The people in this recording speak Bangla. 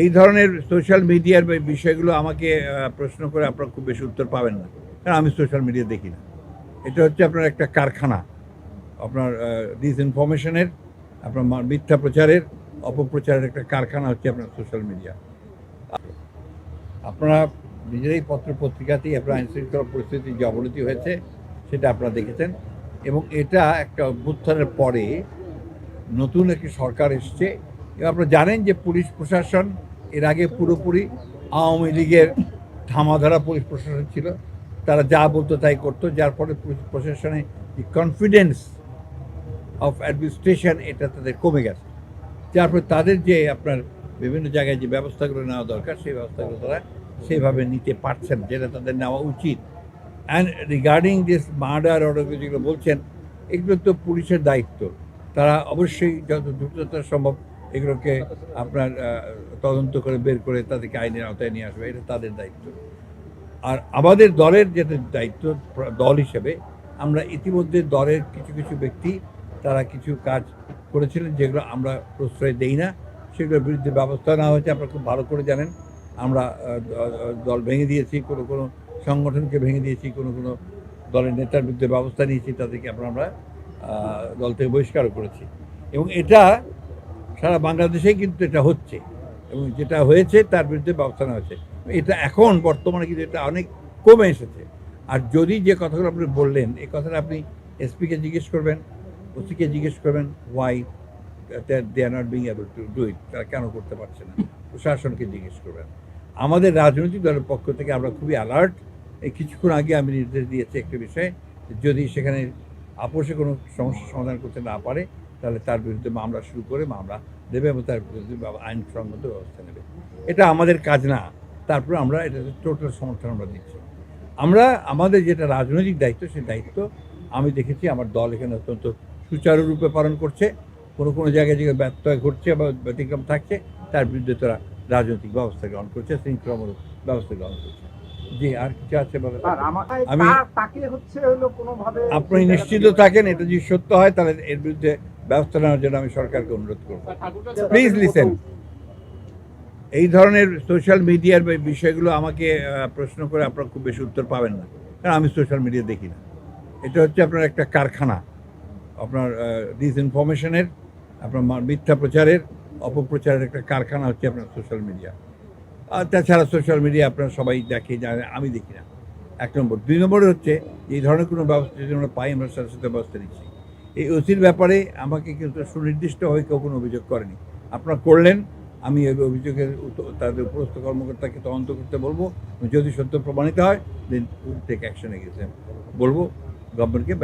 এই ধরনের সোশ্যাল মিডিয়ার বিষয়গুলো আমাকে প্রশ্ন করে আপনারা খুব বেশি উত্তর পাবেন না। কারণ আমি সোশ্যাল মিডিয়া দেখি না। এটা হচ্ছে আপনার একটা কারখানা। আপনার ডিসইনফরমেশনের আপনার মিথ্যা প্রচারের, অপপ্রচারের একটা কারখানা হচ্ছে আপনার সোশ্যাল মিডিয়া আপনারা নিজেরাই পত্র পত্রিকাতেই আপনার আইন শৃঙ্খলা পরিস্থিতির যে অবনতি হয়েছে, সেটা আপনারা দেখেছেন। এবং এটা একটা অভ্যুত্থানের পরে নতুন একটি সরকার এসছে আপনারা জানেন যে পুলিশ প্রশাসন এর আগে পুরোপুরি আওয়ামী লীগের ধামাধারা পুলিশ প্রশাসন ছিল। তারা যা বলতো তাই করতো। যার ফলে পুলিশ প্রশাসনে কনফিডেন্স অফ অ্যাডমিনিস্ট্রেশন এটা তাদের কমে গেছে। যার ফলে তাদের যে আপনার বিভিন্ন জায়গায় যে ব্যবস্থাগুলো নেওয়া দরকার, সেই ব্যবস্থাগুলো তারা সেইভাবে নিতে পারছেন যেটা তাদের নেওয়া উচিত। And regarding this murder order যেগুলো বলছেন, এগুলো তো পুলিশের দায়িত্ব। তারা অবশ্যই যত দ্রুততা সম্ভব এগুলোকে আপনার তদন্ত করে বের করে তাদেরকে আইনের আওতায় নিয়ে আসবে, এটা তাদের দায়িত্ব। আর আমাদের দলের যেটা দায়িত্ব, দল হিসেবে আমরা ইতিমধ্যে দলের কিছু কিছু ব্যক্তি, তারা কিছু কাজ করেছিলেন যেগুলো আমরা প্রশ্রয় দেই না, সেগুলোর বিরুদ্ধে ব্যবস্থা নেওয়া হয়েছে, আপনারা খুব ভালো করে জানেন। আমরা দল ভেঙে দিয়েছি, কোনো কোনো সংগঠনকে ভেঙে দিয়েছি, কোনো কোনো দলের নেতার বিরুদ্ধে ব্যবস্থা নিয়েছি, তাদেরকে আমরা আমরা দল থেকে বহিষ্কারও করেছি। এবং এটা সারা বাংলাদেশেই কিন্তু এটা হচ্ছে এবং যেটা হয়েছে তার বিরুদ্ধে ব্যবস্থা নেওয়া হয়েছে। এটা এখন বর্তমানে কিন্তু এটা অনেক কমে এসেছে। আর যদি যে কথাগুলো আপনি বললেন, এই কথাটা আপনি এসপিকে জিজ্ঞেস করবেন ওসিকে জিজ্ঞেস করবেন why they are not being able to do it তারা কেন করতে পারছে না, প্রশাসনকে জিজ্ঞেস করবেন। আমাদের রাজনৈতিক দলের পক্ষ থেকে আমরা খুবই অ্যালার্ট এই কিছুক্ষণ আগে আমি নির্দেশ দিয়েছি একটা বিষয়ে, যদি সেখানে আপোষে কোনো সমস্যা সমাধান করতে না পারে তাহলে তার বিরুদ্ধে মামলা শুরু করে মামলা দেবে এবং তার বিরুদ্ধে আইনসঙ্গত ব্যবস্থা নেবে। এটা আমাদের কাজ না। তারপরে আমরা এটা টোটাল সমর্থন আমরা দিচ্ছি। আমরা আমাদের যেটা রাজনৈতিক দায়িত্ব সেই দায়িত্ব আমি দেখেছি আমার দল এখানে অত্যন্ত সুচারুরূপে পালন করছে। কোনো কোনো জায়গায় যেগুলো ব্যত্যয় ঘটছে বা ব্যতিক্রম থাকছে তার বিরুদ্ধে তারা রাজনৈতিক ব্যবস্থা গ্রহণ করছে শৃঙ্খলামূলক ব্যবস্থা গ্রহণ করছে। জি আর কিছু আছে আমি- আপনি নিশ্চিত থাকেন এটা যদি সত্য হয় তাহলে এর বিরুদ্ধে ব্যবস্থা নেওয়ার জন্য আমি সরকারকে অনুরোধ করব। প্লিজ লিসেন এই ধরনের সোশ্যাল মিডিয়ার বিষয়গুলো আমাকে প্রশ্ন করে আপনারা খুব বেশি উত্তর পাবেন না। কারণ আমি সোশ্যাল মিডিয়া দেখি না। এটা হচ্ছে আপনার একটা কারখানা। আপনার ডিসইনফরমেশনের আপনার মিথ্যা প্রচারের, অপপ্রচারের একটা কারখানা হচ্ছে আপনার সোশ্যাল মিডিয়া আর তাছাড়া সোশ্যাল মিডিয়া আপনারা সবাই দেখে জানে, আমি দেখি না। এক নম্বর। দুই নম্বরে হচ্ছে, এই ধরনের কোনো ব্যবস্থা যদি আমরা পাই, আমরা সাথে সাথে ব্যবস্থা নিচ্ছি এই ওসির ব্যাপারে আমাকে কিন্তু সুনির্দিষ্টভাবে কেউ কোনো অভিযোগ করেনি। আপনারা করলেন, আমি ওই অভিযোগের তাদের উপরস্থ কর্মকর্তাকে তদন্ত করতে বলব। যদি সত্য প্রমাণিত হয় দেন টেক অ্যাকশন এগেছে বলব গভর্নমেন্টকে